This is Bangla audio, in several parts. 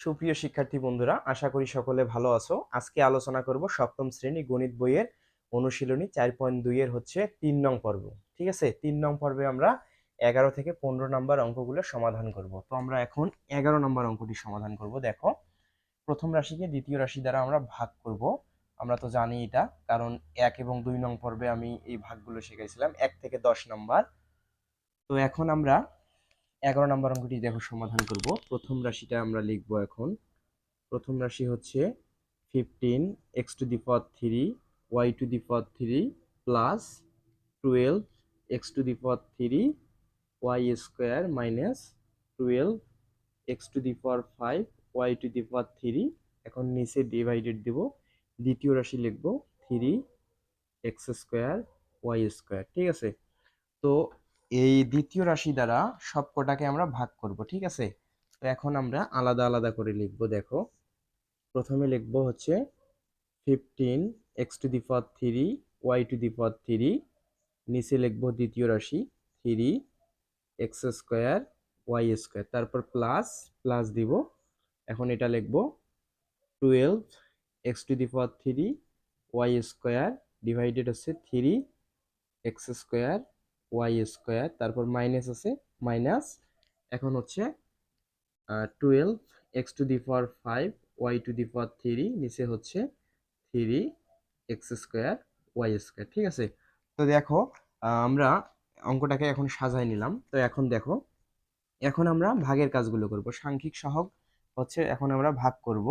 সুপ্রিয় শিক্ষার্থী বন্ধুরা, আশা করি সকলে ভালো আছো। আজকে আলোচনা করব সপ্তম শ্রেণি গণিত বইয়ের অনুশীলনী চার পয়েন্ট দুই এর হচ্ছে তিন নং পর্ব, ঠিক আছে? তিন নং পর্বে আমরা এগারো থেকে পনেরো নম্বর অঙ্কগুলো সমাধান করব। তো আমরা এখন এগারো নম্বর অঙ্কটি সমাধান করব, দেখো। প্রথম রাশিকে দ্বিতীয় রাশি দ্বারা আমরা ভাগ করব। আমরা তো জানি এটা, কারণ এক এবং দুই নং পর্বে আমি এই ভাগগুলো শিখাইছিলাম, এক থেকে দশ নম্বর। তো এখন আমরা এগারো নম্বর অঙ্কটি দেখো, সমাধান করব। প্রথম রাশিটা আমরা লিখব এখন। প্রথম রাশি হচ্ছে fifteen x to the power three y to the power three plus twelve x to the power three y square minus twelve x to the power five y to the power three এখন নিচে ডিভাইডেড দেব। দ্বিতীয় রাশি লিখব three x square y square ঠিক আছে? তো এই দ্বিতীয় রাশি দ্বারা সবকটাকে আমরা ভাগ করব, ঠিক আছে? তো এখন আমরা আলাদা আলাদা করে লিখব, দেখো। প্রথমে লিখব হচ্ছে fifteen x to the power three y to the power three নিচে লিখব দ্বিতীয় রাশি three x square y square তারপর প্লাস প্লাস দিব। এখন এটা লিখব twelve x to the power three y square divided হচ্ছে three x square y square তারপর মাইনাস আছে মাইনাস এখন হচ্ছে twelve x to the power five y to the power three নিচে হচ্ছে three x square y square ঠিক আছে? তো দেখো আমরা অঙ্কটাকে এখন সাজাই নিলাম। তো এখন দেখো, এখন আমরা ভাগের কাজগুলো করব। সাংখ্যিক সহগ হচ্ছে এখন আমরা ভাগ করব।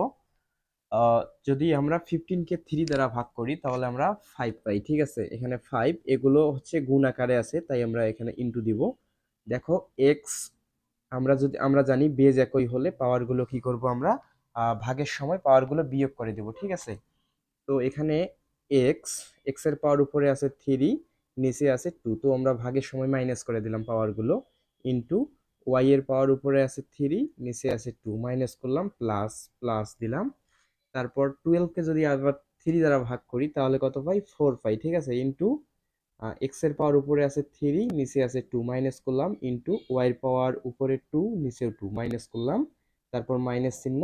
যদি আমরা ফিফটিনকে থ্রি দ্বারা ভাগ করি, তাহলে আমরা ফাইভ পাই, ঠিক আছে? এখানে ফাইভ এগুলো হচ্ছে গুণ আকারে আছে, তাই আমরা এখানে ইন্টু দিব। দেখো এক্স আমরা যদি, আমরা জানি বেজ একই হলে পাওয়ারগুলো কি করব আমরা? ভাগের সময় পাওয়ারগুলো বিয়োগ করে দেব, ঠিক আছে? তো এখানে এক্স এক্সের পাওয়ার উপরে আছে থ্রি নিচে আছে টু তো আমরা ভাগের সময় মাইনাস করে দিলাম পাওয়ারগুলো ইন্টু ওয়াই এর পাওয়ার উপরে আছে থ্রি নিচে আছে টু মাইনাস করলাম প্লাস প্লাস দিলাম। তারপর টুয়েলভকে যদি আবার থ্রি দ্বারা ভাগ করি, তাহলে কত পাই? ফোর পাই, ঠিক আছে? ইন্টু এক্সের পাওয়ার উপরে আছে থ্রি নিচে আছে টু মাইনাস করলাম ইন্টু ওয়াই পাওয়ার উপরে টু নিচেও টু মাইনাস করলাম, তারপর মাইনাস চিহ্ন,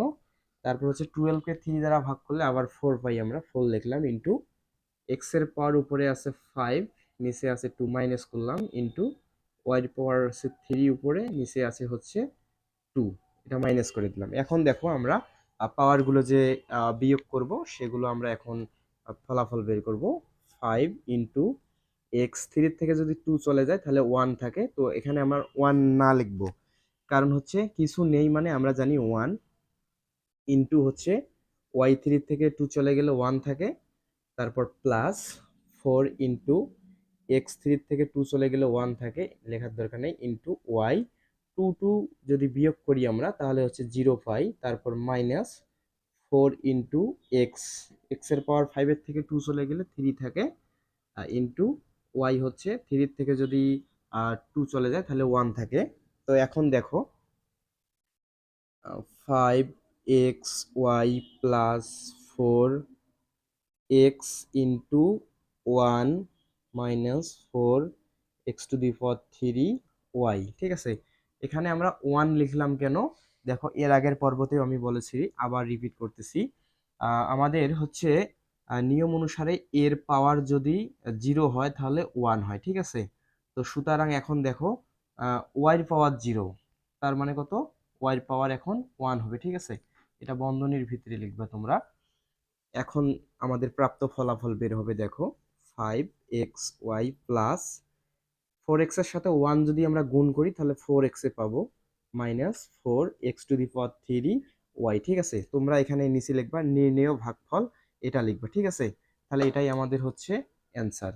তারপর হচ্ছে টুয়েলভকে থ্রি দ্বারা ভাগ করলে আবার ফোর পাই আমরা ফোর লিখলাম ইন্টু এক্সের পাওয়ার উপরে আছে ফাইভ নিচে আছে টু মাইনাস করলাম ইন্টু ওয়াই পাওয়ার আছে থ্রি উপরে, নিচে আছে হচ্ছে টু এটা মাইনাস করে দিলাম। এখন দেখো আমরা পাওয়ারগুলো যে বিয়োগ করব, সেগুলো আমরা এখন ফলাফল বের করব। ফাইভ ইন্টু এক্স থ্রির থেকে যদি টু চলে যায়, তাহলে ওয়ান থাকে। তো এখানে আমরা ওয়ান না লিখব। কারণ হচ্ছে, কিছু নেই মানে আমরা জানি ওয়ান ইন্টু হচ্ছে ওয়াই থ্রির থেকে টু চলে গেলে ওয়ান থাকে। তারপর প্লাস ফোর ইন্টু এক্স থ্রির থেকে টু চলে গেলে ওয়ান থাকে। লেখার দরকার নেই ইন্টু ওয়াই টু টু যদি বিয়োগ করি আমরা, তাহলে হচ্ছে জিরো পাই তারপর মাইনাস ফোর ইন্টু এক্স। এক্সের পাওয়ার ফাইভের থেকে টু চলে গেলে থ্রি থাকে ইন্টু ওয়াই হচ্ছে থ্রির থেকে যদি টু চলে যায়, তাহলে ওয়ান থাকে। তো এখন দেখো five x y plus four x into one minus four x to the power three y, ঠিক আছে? এখানে আমরা ওয়ান লিখলাম কেন? দেখো, এর আগের পর্বতেও আমি বলেছি, আবার রিপিট করতেছি। আমাদের হচ্ছে নিয়ম অনুসারে এর পাওয়ার যদি জিরো হয়, তাহলে ওয়ান হয়, ঠিক আছে? তো সুতরাং এখন দেখো ওয়াইয়ের পাওয়ার জিরো তার মানে কত? ওয়াইয়ের পাওয়ার এখন ওয়ান হবে, ঠিক আছে? এটা বন্ধনীর ভিতরে লিখবে তোমরা। এখন আমাদের প্রাপ্ত ফলাফল বের হবে, দেখো five x y plus four এক্সের সাথে ওয়ান যদি আমরা গুণ করি, তাহলে ফোর এক্স পাবো minus four x to the power three y ঠিক আছে? তোমরা এখানে নিচে লিখবা, নির্ণেয় ভাগফল এটা লিখবা, ঠিক আছে? তাহলে এটাই আমাদের হচ্ছে অ্যান্সার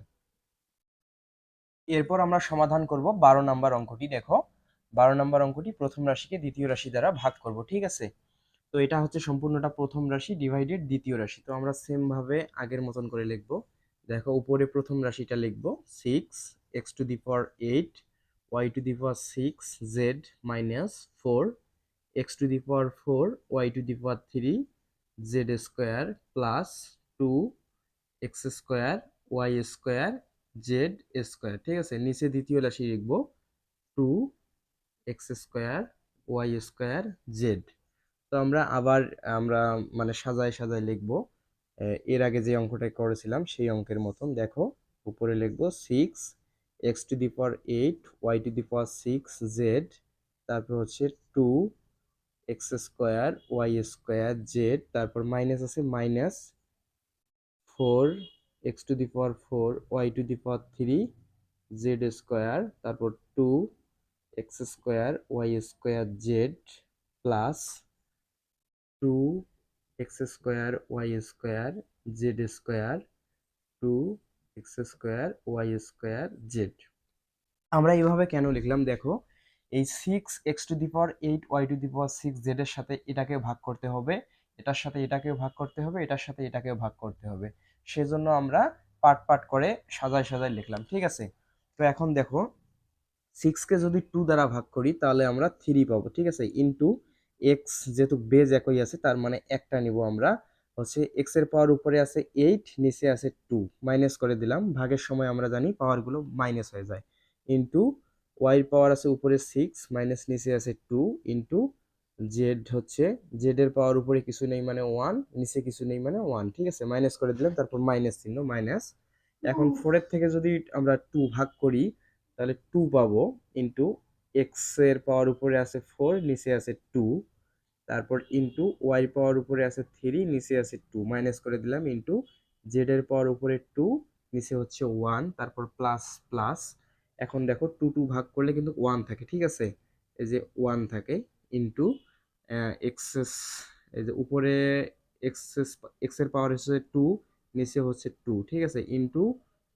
এরপর আমরা সমাধান করব বারো নাম্বার অঙ্কটি, দেখো। বারো নাম্বার অঙ্কটি প্রথম রাশিকে দ্বিতীয় রাশি দ্বারা ভাগ করব, ঠিক আছে? তো এটা হচ্ছে সম্পূর্ণটা প্রথম রাশি ডিভাইডেড দ্বিতীয় রাশি। তো আমরা সেম ভাবে আগের মতন করে লিখব। দেখো, উপরে প্রথম রাশিটা লিখব six x to the power eight y to the power six z minus four x to the power four y to the power three z square plus two x square y square z square ঠিক আছে? নিচে দ্বিতীয় রাশি লিখব two x square y square z তো আমরা আবার, আমরা মানে সাজায় সাজায় লিখব এর আগে যে অঙ্কটা করেছিলাম সেই অঙ্কের মতন। দেখো, উপরে লিখব six x to the power eight y to the power six z তারপর হচ্ছে two x square y square z তারপর মাইনাস আছে minus four x to the power four y to the power three z square তারপর two x square y square z plus two x square y square z square two x square, y square, z. আমরা এইভাবে কেন লিখলাম? দেখো, এই six x to the power eight y to the power six z এর সাথে এটাকে ভাগ করতে হবে। এটার সাথে এটাকেও ভাগ করতে হবে, এটার সাথে এটাকেও ভাগ করতে হবে। সেজন্য আমরা পার্ট পার্ট করে সাজায় সাজায় লিখলাম, ঠিক আছে? তো এখন দেখো সিক্সকে যদি টু দ্বারা ভাগ করি, তাহলে আমরা থ্রি পাবো, ঠিক আছে? ইন্টু এক্স যেহেতু বেজ একই আছে, তার মানে একটা নিব আমরা হচ্ছে এক্সের পাওয়ার উপরে আছে এইট নিচে আছে টু মাইনাস করে দিলাম ভাগের সময় আমরা জানি পাওয়ারগুলো মাইনাস হয়ে যায়। ইন্টু ওয়াই পাওয়ার আছে উপরে সিক্স মাইনাস নিচে আছে টু ইন্টু জেড হচ্ছে জেড এর পাওয়ার উপরে কিছু নেই মানে ওয়ান নিচে কিছু নেই মানে ওয়ান ঠিক আছে? মাইনাস করে দিলাম তারপর মাইনাস চিহ্ন মাইনাস এখন ফোরের থেকে যদি আমরা টু ভাগ করি তাহলে টু পাবো ইন্টু এক্সের পাওয়ার উপরে আছে ফোর নিচে আছে টু তারপর ইন্টু ওয়াই পাওয়ার উপরে আছে থ্রি নিচে আছে টু মাইনাস করে দিলাম ইন্টু জেড এর পাওয়ার উপরে টু নিচে হচ্ছে ওয়ান তারপর প্লাস প্লাস এখন দেখো টু টু ভাগ করলে কিন্তু ওয়ান থাকে, ঠিক আছে? এই যে ওয়ান থাকে ইন্টু এক্সেস এই যে উপরে এক্সেস এক্সের পাওয়ার হচ্ছে টু নিচে হচ্ছে টু ঠিক আছে? ইন্টু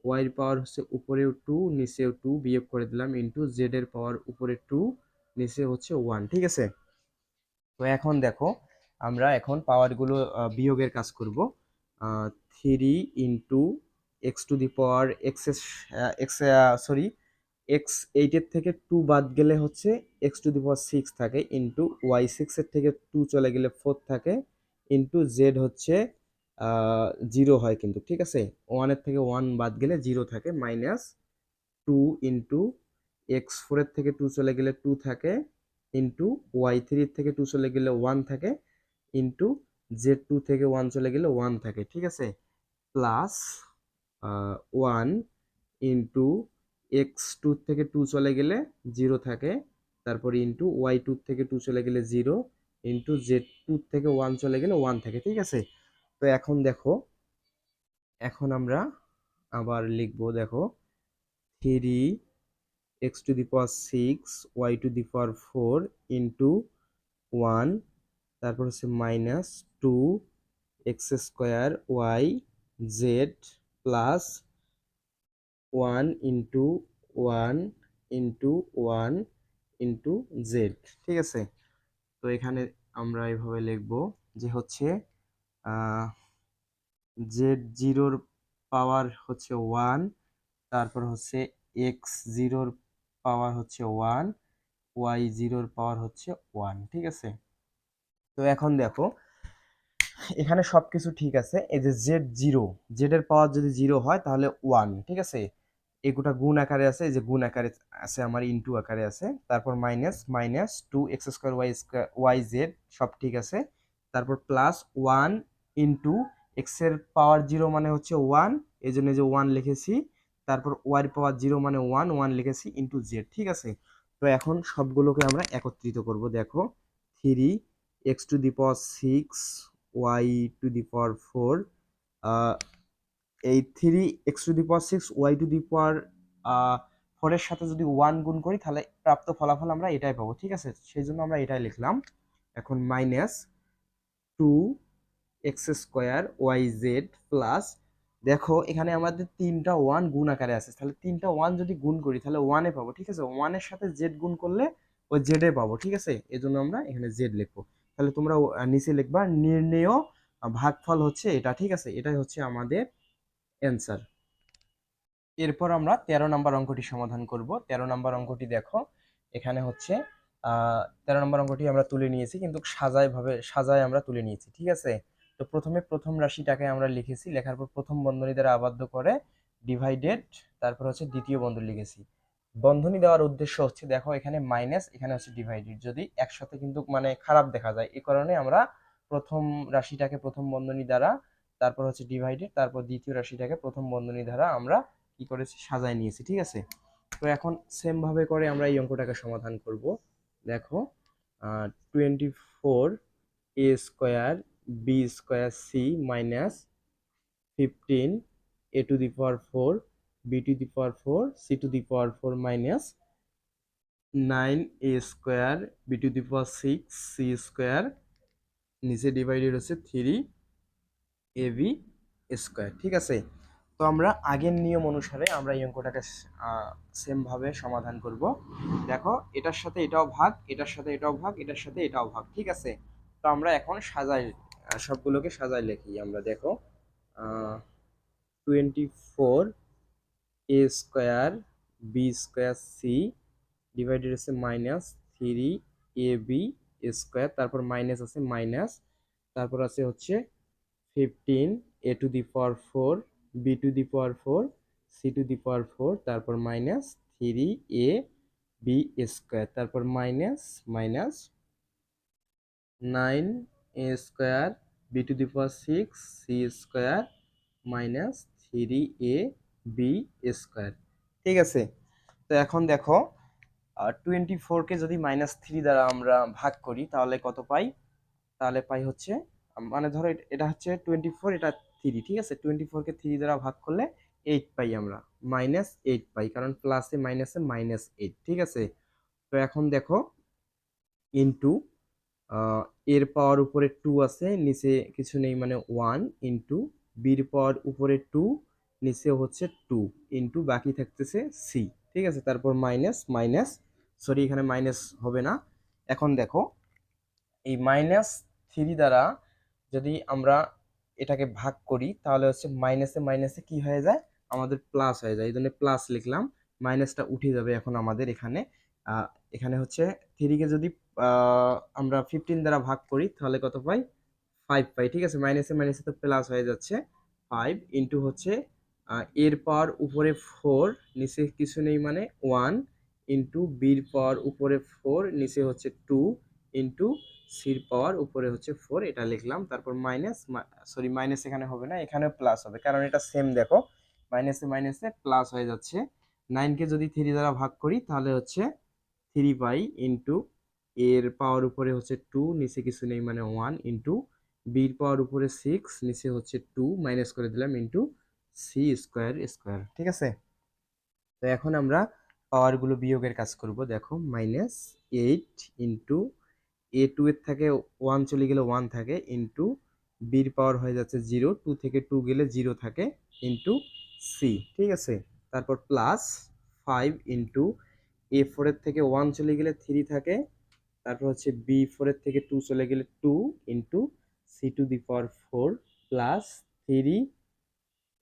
ওয়াইয়ের পাওয়ার হচ্ছে উপরেও টু নিচেও টু বিয়োগ করে দিলাম ইন্টু জেড এর পাওয়ার উপরে টু নিচে হচ্ছে ওয়ান ঠিক আছে? তো এখন দেখো, আমরা এখন পাওয়ারগুলো বিয়োগের কাজ করব। Three into x to the power x x sorry x এইটের থেকে টু বাদ গেলে হচ্ছে x to the power six থাকে ইন্টু ওয়াই সিক্সের থেকে টু চলে গেলে ফোর থাকে ইন্টু জেড হচ্ছে জিরো হয় কিন্তু, ঠিক আছে? ওয়ানের থেকে ওয়ান বাদ গেলে জিরো থাকে মাইনাস টু ইন্টু এক্স ফোরের থেকে টু চলে গেলে টু থাকে ইন্টু ওয়াই থ্রির থেকে টু চলে গেলে ওয়ান থাকে ইন্টু জেড টু থেকে ওয়ান চলে গেলে ওয়ান থাকে, ঠিক আছে? Plus one into x two থেকে টু চলে গেলে জিরো থাকে, তারপর ইন্টু ওয়াই টু থেকে টু চলে গেলে জিরো ইন্টু জেড টু থেকে ওয়ান চলে গেলে ওয়ান থাকে, ঠিক আছে? তো এখন দেখো, এখন আমরা আবার লিখব, দেখো three x to the power six y to the power four into one তারপর হচ্ছে minus two x square y z plus one into one into one into z ঠিক আছে? তো এখানে আমরা এভাবে লিখব যে হচ্ছে জেড জিরোর পাওয়ার হচ্ছে ওয়ান তারপর হচ্ছে এক্স জিরোর পাওয়ার হচ্ছে ওয়ান ওয়াই জিরোর পাওয়ার হচ্ছে ওয়ান ঠিক আছে? তো এখন দেখো, এখানে সব কিছু ঠিক আছে, এই যে জেড জিরো জেডের পাওয়ার যদি জিরো হয় তাহলে ওয়ান ঠিক আছে? এগুটা গুণ আকারে আছে, এই যে গুণ আকারে আছে আমার ইনটু আকারে আছে, তারপর minus minus two x square y square y z সব ঠিক আছে? তারপর প্লাস ওয়ান ইন্টু এক্সের পাওয়ার জিরো মানে হচ্ছে ওয়ান এই জন্য যে ওয়ান লিখেছি তারপর ওয়াই পাওয়ার জিরো মানে ওয়ান ওয়ান লিখেছি ইন্টু জেড ঠিক আছে? তো এখন সবগুলোকে আমরা একত্রিত করব, দেখো। Three x to the power six y to the power four এই three x to the power six y to the power ফোরের সাথে যদি ওয়ান গুণ করি, তাহলে প্রাপ্ত ফলাফল আমরা এটাই পাবো, ঠিক আছে? সেই জন্য আমরা এটাই লিখলাম। এখন minus two x square y z plus দেখো, এখানে আমাদের তিনটা ওয়ান গুণ আকারে আছে। তাহলে তিনটা ওয়ান যদি গুণ করি, তাহলে ওয়ানে পাবো, ঠিক আছে? ওয়ানের সাথে জেড গুণ করলে ওই জেডে পাবো, ঠিক আছে? এই জন্য আমরা এখানে জেড লিখব। তাহলে তোমরা নিচে লিখবা, নির্ণেয় ভাগফল হচ্ছে এটা ঠিক আছে? এটাই হচ্ছে আমাদের অ্যান্সার এরপর আমরা তেরো নম্বর অঙ্কটি সমাধান করব। তেরো নম্বর অঙ্কটি দেখো, এখানে হচ্ছে তেরো নম্বর অঙ্কটি আমরা তুলে নিয়েছি, কিন্তু সাজায় ভাবে সাজায় আমরা তুলে নিয়েছি, ঠিক আছে? তো প্রথমে প্রথম রাশিটাকে আমরা লিখেছি, লেখার পর প্রথম বন্ধনী দ্বারা আবদ্ধ করে ডিভাইডেড তারপর হচ্ছে দ্বিতীয় বন্ধনী লিখেছি। বন্ধনী দেওয়ার উদ্দেশ্য হচ্ছে, দেখো এখানে মাইনাস এখানে হচ্ছে ডিভাইডেড যদি একসাথে কিন্তু মানে খারাপ দেখা যায় এই কারণে আমরা প্রথম রাশিটাকে প্রথম বন্ধনী দ্বারা, তারপর হচ্ছে ডিভাইডেড তারপর দ্বিতীয় রাশিটাকে প্রথম বন্ধনী দ্বারা আমরা কি করেছি, সাজায় নিয়েছি, ঠিক আছে? তো এখন সেম ভাবে করে আমরা এই অঙ্কটাকে সমাধান করব। দেখো twenty four a square b square c minus fifteen a to the power four b to the power four c to the power four minus nine a square b to the power six c square নিচে ডিভাইডেড হচ্ছে থ্রি এ বি স্কোয়ার ঠিক আছে? তো আমরা আগের নিয়ম অনুসারে আমরা এই অঙ্কটাকে সেমভাবে সমাধান করব। দেখো, এটার সাথে এটাও ভাগ, এটার সাথে এটাও ভাগ, এটার সাথে এটাও ভাগ, ঠিক আছে? তো আমরা এখন সাজাই সবগুলোকে সাজাই লিখি। আমরা দেখো twenty four a square b square c divided আছে minus three a b square তারপর মাইনাস আছে মাইনাস তারপর আছে হচ্ছে fifteen a to the power four b to the power four c to the power four তারপর minus three a b square তারপর minus minus nine a square b to the power six c square minus three a b square ঠিক আছে? তো এখন দেখো টোয়েন্টি ফোরকে যদি মাইনাস থ্রি দ্বারা আমরা ভাগ করি, তাহলে কত পাই? তাহলে পাই হচ্ছে মানে ধরো এটা হচ্ছে টোয়েন্টি ফোর এটা থ্রি ঠিক আছে? টোয়েন্টি ফোরকে থ্রি দ্বারা ভাগ করলে এইট পাই আমরা মাইনাস এইট পাই, কারণ প্লাসে মাইনাসে মাইনাস এইট ঠিক আছে? তো এখন দেখো ইন্টু এর পাওয়ার উপরে টু আছে, নিচে কিছু নেই মানে ওয়ান ইন্টু বির পাওয়ার উপরে টু নিচে হচ্ছে টু ইন্টু বাকি থাকতেছে সি ঠিক আছে? তারপর মাইনাস মাইনাস সরি এখানে মাইনাস হবে না। এখন দেখো, এই মাইনাস থ্রি দ্বারা যদি আমরা এটাকে ভাগ করি, তাহলে হচ্ছে মাইনাসে মাইনাসে কি হয়ে যায়? আমাদের প্লাস হয়ে যায়। এই জন্য প্লাস লিখলাম। মাইনাসটা উঠে যাবে এখন আমাদের এখানে। এখানে হচ্ছে থ্রিকে যদি আমরা ফিফটিন দ্বারা ভাগ করি, তাহলে কত পাই? ফাইভ পাই, ঠিক আছে? মাইনাসে মাইনাসে তো প্লাস হয়ে যাচ্ছে। ফাইভ ইন্টু হচ্ছে এর পাওয়ার উপরে ফোর নিচে কিছু নেই মানে ওয়ান ইন্টু বির পাওয়ার উপরে ফোর নিচে হচ্ছে টু ইন্টু সির পাওয়ার উপরে হচ্ছে ফোর এটা লিখলাম। তারপর মাইনাস সরি মাইনাস এখানে হবে না এখানে প্লাস হবে, কারণ এটা সেম দেখো। মাইনাসে মাইনাসে প্লাস হয়ে যাচ্ছে। নাইনকে যদি থ্রি দ্বারা ভাগ করি, তাহলে হচ্ছে থ্রি বাই ইন্টু এর পাওয়ার উপরে হচ্ছে টু নিচে কিছু নেই মানে ওয়ান ইন্টু বির পাওয়ার উপরে সিক্স নিচে হচ্ছে টু মাইনাস করে দিলাম ইন্টু সি স্কোয়ার স্কোয়ার ঠিক আছে? তো এখন আমরা পাওয়ারগুলো বিয়োগের কাজ করব। দেখো minus eight into a two এর থেকে ওয়ান চলে গেলে ওয়ান থাকে ইন্টু বির পাওয়ার হয়ে যাচ্ছে জিরো টু থেকে টু গেলে জিরো থাকে ইন্টু সি ঠিক আছে? তারপর প্লাস ফাইভ ইন্টু এ ফোরের থেকে ওয়ান চলে গেলে থ্রি থাকে তারপর হচ্ছে বি ফোরের থেকে টু চলে গেলে two into c to the power four plus three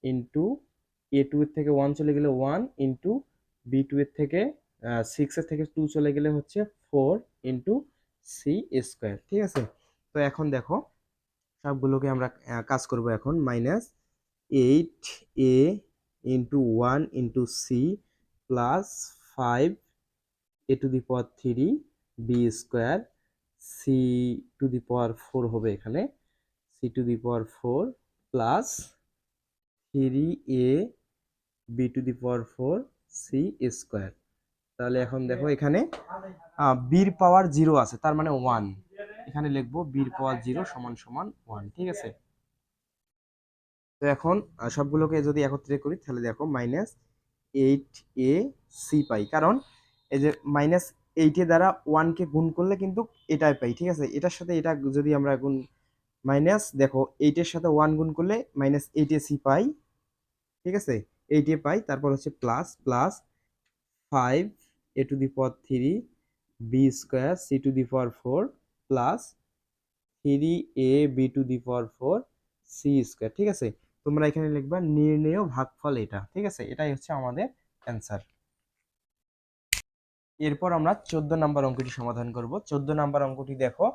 into a two এর থেকে ওয়ান চলে গেলে ওয়ান ইন্টু বি টু এর থেকে সিক্সের থেকে টু চলে গেলে হচ্ছে ফোর ইন্টু সি স্কোয়ার ঠিক আছে? তো এখন দেখো, সবগুলোকে আমরা কাজ করব এখন। Minus eight a into one into c plus five a to the power three b square c to the power four হবে এখানে। C to the power four plus three a b to the power four c square তাহলে এখন দেখো এখানে বির পাওয়ার জিরো আছে তার মানে ওয়ান এখানে লিখব বির পাওয়ার জিরো সমান সমান ওয়ান ঠিক আছে? তো এখন সবগুলোকে যদি একত্রে করি তাহলে দেখো মাইনাস এইট এ সি পাই। কারণ এই যে মাইনাস এইটে দ্বারা ওয়ানকে গুণ করলে কিন্তু এটাই পাই, ঠিক আছে? এটার সাথে এটা যদি আমরা গুণ মাইনাস দেখো এইটের সাথে ওয়ান গুণ করলে মাইনাস এইটে সি পাই, ঠিক আছে? এইটে পাই, তারপর হচ্ছে plus plus five a to the power three b square c to the power four plus three a b to the power four c square ঠিক আছে? তোমরা এখানে লিখবা নির্ণেয় ভাগফল এটা, ঠিক আছে? এটাই হচ্ছে আমাদের অ্যান্সার এরপর আমরা চোদ্দ নাম্বার অঙ্কটি সমাধান করব। চোদ্দ নাম্বার অঙ্কটি দেখো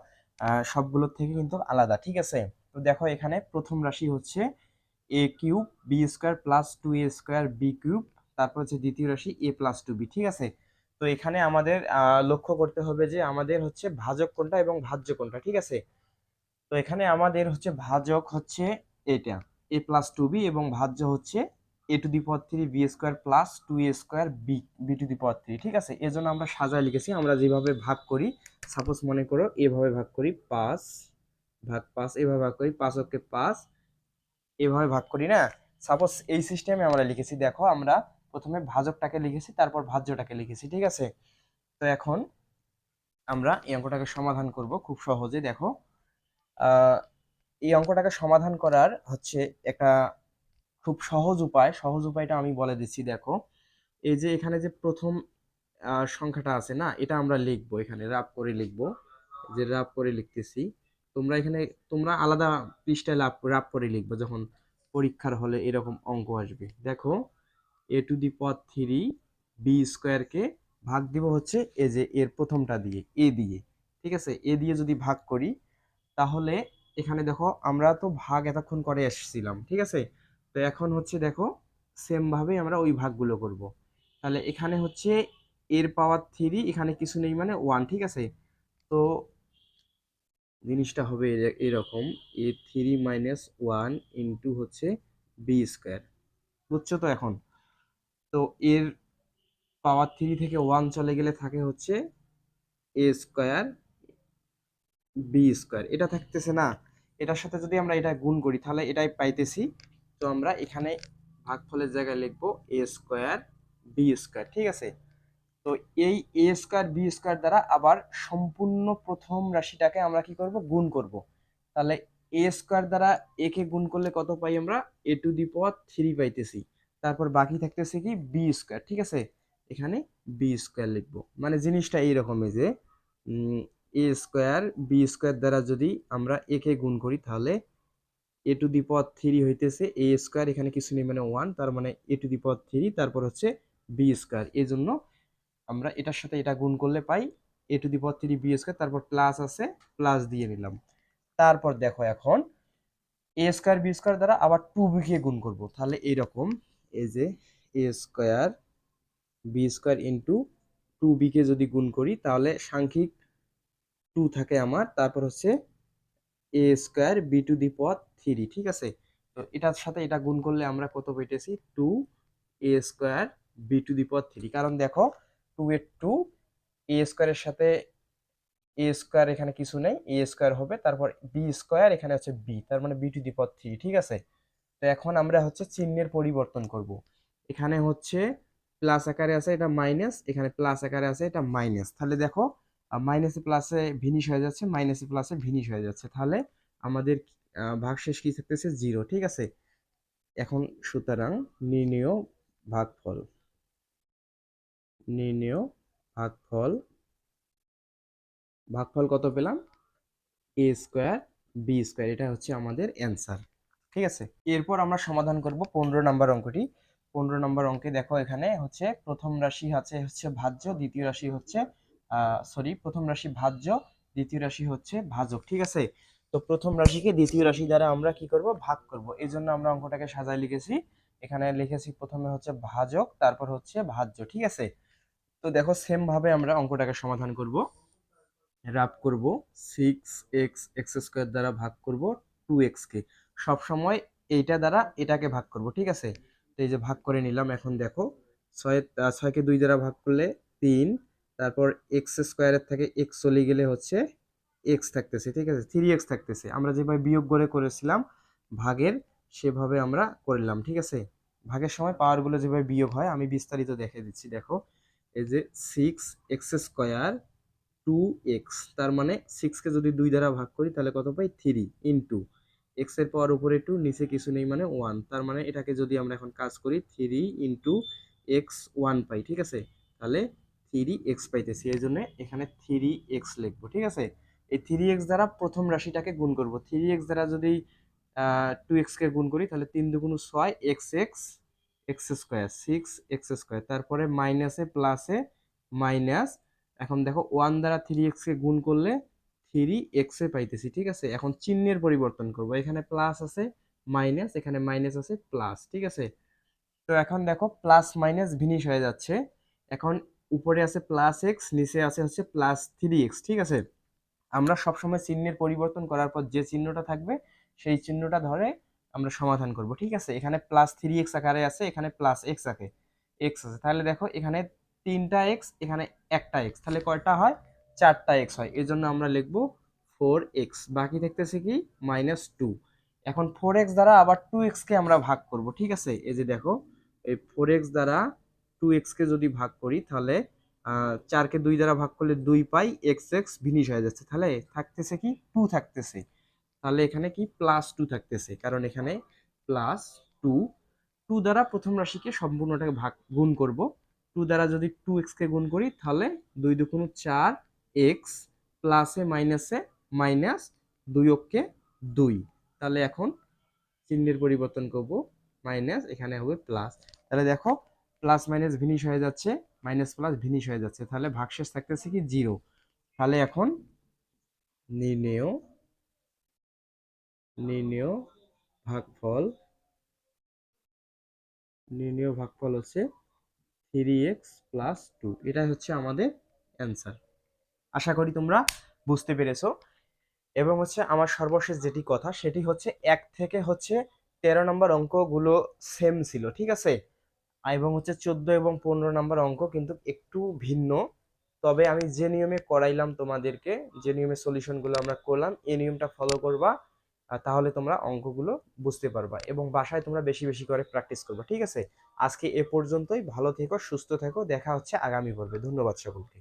সবগুলোর থেকে কিন্তু আলাদা, ঠিক আছে? তো দেখো এখানে প্রথম রাশি হচ্ছে a cube b square plus two a square b cube, তারপর হচ্ছে দ্বিতীয় রাশি এ প্লাস টু বি ঠিক আছে? তো এখানে আমাদের লক্ষ্য করতে হবে যে আমাদের হচ্ছে ভাজক কোনটা এবং ভাজ্য কোনটা ঠিক আছে? তো এখানে আমাদের হচ্ছে ভাজক হচ্ছে এটা এ প্লাস টু বি এবং ভাজ্য হচ্ছে a to the power three b square plus two a square b b to the power three ঠিক আছে? এজন্য আমরা সাজায় লিখেছি, আমরা যেভাবে ভাগ করি সাপোজ মনে করো এভাবে ভাগ করি, পাঁচ, ভাগ পাঁচ, এভাবে ভাগ করি, পাঁচ ওকে পাঁচ, এভাবে ভাগ করি, না? সাপোজ এই সিস্টেমে আমরা লিখেছি, দেখো, আমরা প্রথমে ভাজকটাকে লিখেছি, তারপর ভাজ্যটাকে লিখেছি, ঠিক আছে? তো এখন আমরা এই অঙ্কটাকে সমাধান করব খুব সহজে, দেখো। এই অঙ্কটাকে সমাধান করার হচ্ছে একটা খুব সহজ উপায়, সহজ উপায়টা আমি বলে দিচ্ছি, দেখো। এই যে এখানে যে প্রথম সংখ্যাটা আছে না, এটা আমরা লিখব এখানে রাব করে লিখব। যে রাব করে লিখতেছি, তোমরা এখানে, তোমরা আলাদা পৃষ্ঠায় লাভ রাব করে লিখবে, যখন পরীক্ষার হলে এরকম অঙ্ক আসবে। দেখো, এ টু দি পথ থ্রি, বি স্কোয়ারকে ভাগ দিব হচ্ছে এ যে, এর প্রথমটা দিয়ে, এ দিয়ে। ঠিক আছে? এ দিয়ে যদি ভাগ করি, তাহলে এখানে দেখো, আমরা তো ভাগ এতক্ষণ করে এসেছিলাম, ঠিক আছে? তো এখন হচ্ছে দেখো সেম ভাবে আমরা ওই ভাগগুলো করব। তাহলে এখানে হচ্ছে এর পাওয়ার থ্রি এখানে কিছু নেই মানে ওয়ান ঠিক আছে? তো জিনিসটা হবে এর- এরকম a three minus one into হচ্ছে বি স্কোয়ার বুঝছ তো এখন? তো এর পাওয়ার থ্রি থেকে ওয়ান চলে গেলে থাকে হচ্ছে এ স্কোয়ার বি স্কোয়ার এটা থাকতেছে না। এটার সাথে যদি আমরা এটা গুণ করি, তাহলে এটাই পাইতেছি তো আমরা এখানে ভাগফলের জায়গায় লিখব এ স্কোয়ার বি স্কোয়ার ঠিক আছে? তো এই এ স্কোয়ার বি স্কোয়ার দ্বারা আবার সম্পূর্ণ প্রথম রাশিটাকে আমরা কি করব? গুণ করব। তাহলে এ স্কোয়ার দ্বারা এ কে গুণ করলে কত পাই আমরা? এ টু দি পাওয়ার থ্রি পাইতেছি। তারপর বাকি থাকতেছে কি? বি স্কোয়ার ঠিক আছে? এখানে বি স্কোয়ার লিখব। মানে জিনিসটা এইরকমই যে এ স্কোয়ার বি স্কোয়ার দ্বারা যদি আমরা এ কে গুণ করি তাহলে এ টু দি পাওয়ার থ্রি হইতেছে এ স্কোয়ার এখানে কিছু নেই মানে ওয়ান তার মানে এ টু দি পাওয়ার থ্রি তারপর হচ্ছে বি স্কোয়ার এই জন্য আমরা এটার সাথে এটা গুণ করলে পাই a to the power three b square তারপর প্লাস আছে প্লাস দিয়ে নিলাম। তারপর দেখো এখন এ স্কোয়ার বি স্কোয়ার দ্বারা আবার টু বিকে গুণ করব। তাহলে এইরকম, এই যে a square b square into two বিকে যদি গুণ করি, তাহলে সাংখ্যিক টু থাকে আমার, তারপর হচ্ছে a square b to the power three ঠিক আছে? তো এটার সাথে এটা গুণ করলে আমরা কত পেতেছি? Two a square b to the power three কারণ দেখো টু এর টু এ স্কোয়ারের সাথে এ স্কোয়ার এখানে কিছু নেই এ স্কোয়ার হবে, তারপর বি স্কোয়ার এখানে হচ্ছে বি তার মানে b to the power three ঠিক আছে? তো এখন আমরা হচ্ছে চিহ্নের পরিবর্তন করব। এখানে হচ্ছে প্লাস আকারে আছে, এটা মাইনাস এখানে প্লাস আকারে আছে, এটা মাইনাস তাহলে দেখো মাইনাসে প্লাসে ভিনিশ হয়ে যাচ্ছে মাইনাসে প্লাসে ভিনিশ হয়ে যাচ্ছে। তাহলে আমাদের ভাগশেষ কি থাকতেছে? জিরো ঠিক আছে? এখন সুতরাং নির্ণেয় ভাগফল। নির্ণেয় ভাগফল। ভাগফল কত পেলাম? এ স্কোয়ার বি স্কোয়ার এটা হচ্ছে আমাদের অ্যান্সার ঠিক আছে? এরপর আমরা সমাধান করব পনেরো নম্বর অঙ্কটি। পনেরো নম্বর অঙ্কে দেখো এখানে হচ্ছে প্রথম রাশি আছে, হচ্ছে ভাজ্য, দ্বিতীয় রাশি হচ্ছে সরি প্রথম রাশি ভাজ্য, দ্বিতীয় রাশি হচ্ছে ভাজক, ঠিক আছে? তো প্রথম রাশিকে দ্বিতীয় রাশি দ্বারা আমরা কি করব? ভাগ করব। এই জন্য আমরা অঙ্কটাকে সাজায় লিখেছি। এখানে লিখেছি প্রথমে হচ্ছে ভাজক, তারপর হচ্ছে ভাজ্য, ঠিক আছে? তো দেখো সেম ভাবে আমরা অঙ্কটাকে সমাধান করব। রাব করব। সিক্স এক্স এক্স স্কোয়ার দ্বারা ভাগ করব টু এক্স কে। সবসময় এইটা দ্বারা এটাকে ভাগ করব, ঠিক আছে? তো এই যে ভাগ করে নিলাম, এখন দেখো, ছয় ছয়কে দুই দ্বারা ভাগ করলে তিন তারপর এক্স স্কোয়ারের থেকে এক্স চলে গেলে হচ্ছে এক্স থাকতেছে, ঠিক আছে? থ্রি এক্স থাকতেছে। আমরা যেভাবে বিয়োগ করে করেছিলাম, ভাগের সেভাবে আমরা করলাম ঠিক আছে? ভাগের সময় পাওয়ারগুলো যেভাবে বিয়োগ হয়, আমি বিস্তারিত দেখে দিচ্ছি। দেখো, এই যে six x square two x তার মানে সিক্সকে যদি দুই দ্বারা ভাগ করি, তাহলে কত পাই? থ্রি ইন্টু এক্সের পাওয়ার উপরে টু নিচে কিছু নেই মানে ওয়ান তার মানে এটাকে যদি আমরা এখন কাজ করি থ্রি ইন্টু এক্স ওয়ান পাই, ঠিক আছে? তাহলে থ্রি এক্স পাইতেছি, এই জন্য এখানে থ্রি এক্স লিখব, ঠিক আছে? এই থ্রি এক্স দ্বারা প্রথম রাশিটাকে গুণ করব। থ্রি এক্স দ্বারা যদি টু এক্সকে গুণ করি, তাহলে তিন দুগুণ ছয় x x x square, six x square. তারপরে মাইনাসে, প্লাসে মাইনাস, এখন দেখো ওয়ান দ্বারা থ্রি এক্সকে গুণ করলে থ্রি এক্সে পাইতেছি, ঠিক আছে? এখন চিহ্নের পরিবর্তন করব, এখানে প্লাস আছে, মাইনাস, এখানে মাইনাস আছে, প্লাস, ঠিক আছে? তো এখন দেখো প্লাস মাইনাস ভিনিশ হয়ে যাচ্ছে। এখন উপরে আছে প্লাস এক্স নিচে আছে হচ্ছে প্লাস থ্রি এক্স ঠিক আছে? আমরা সবসময় চিহ্নের পরিবর্তন করার পর যে চিহ্নটা থাকবে, সেই চিহ্নটা ধরে আমরা সমাধান করব, ঠিক আছে? এখানে প্লাস থ্রি এক্স আকারে আছে, এখানে প্লাস এক্স আকে এক্স আছে। তাহলে দেখো, এখানে তিনটা এক্স এখানে একটা এক্স তাহলে কয়টা হয়? চারটা এক্স হয়। এর জন্য আমরা লিখব ফোর এক্স বাকি থাকতেছে কি? মাইনাস টু এখন ফোর এক্স দ্বারা আবার টু এক্সকে আমরা ভাগ করব, ঠিক আছে? এই যে দেখো, এই ফোর এক্স দ্বারা টু এক্সকে যদি ভাগ করি, তাহলে চারকে দুই দ্বারা ভাগ করলে দুই পাই এক্স এক্স ভিনিশ হয়ে যাচ্ছে। তাহলে থাকতেছে কি? টু থাকতেছে। তাহলে এখানে কি? প্লাস টু থাকতেছে। কারণ এখানে প্লাস টু টু দ্বারা প্রথম রাশিকে সম্পূর্ণটাকে ভাগ, গুণ করব। টু দ্বারা যদি টু এক্সকে গুণ করি, তাহলে দুই দুগুণ চার এক্স প্লাসে মাইনাসে মাইনাস দুই অক্ষে দুই। তাহলে এখন চিহ্নের পরিবর্তন করব। মাইনাস এখানে হবে প্লাস তাহলে দেখো প্লাস মাইনাস ভিনিশ হয়ে যাচ্ছে মাইনাস প্লাস ভিনিশ হয়ে যাচ্ছে। তাহলে ভাগশেষ থাকতেছে কি জিরো তাহলে এখন নির্ণেয় নির্ণেয় ভাগফল নির্ণেয় ভাগফল হচ্ছে থ্রি এক্স প্লাস টু এটাই হচ্ছে আমাদের অ্যান্সার আশা করি তোমরা বুঝতে পেরেছ। এবং হচ্ছে আমার সর্বশেষ যেটি কথা, সেটি হচ্ছে এক থেকে হচ্ছে তেরো নম্বর অঙ্কগুলো সেম ছিল, ঠিক আছে? এবং হচ্ছে চোদ্দ এবং পনেরো নাম্বার অঙ্ক কিন্তু একটু ভিন্ন। তবে আমি যে নিয়মে করাইলাম তোমাদেরকে, যে নিয়মে সলিউশনগুলো আমরা করলাম, এ নিয়মটা ফলো করবা তাহলে তোমরা অঙ্কগুলো বুঝতে পারবা এবং বাসায় তোমরা বেশি বেশি করে প্র্যাকটিস করবা, ঠিক আছে? আজকে এ পর্যন্তই, ভালো থেকো, সুস্থ থেকো, দেখা হচ্ছে আগামী পর্বে। ধন্যবাদ সকলকে।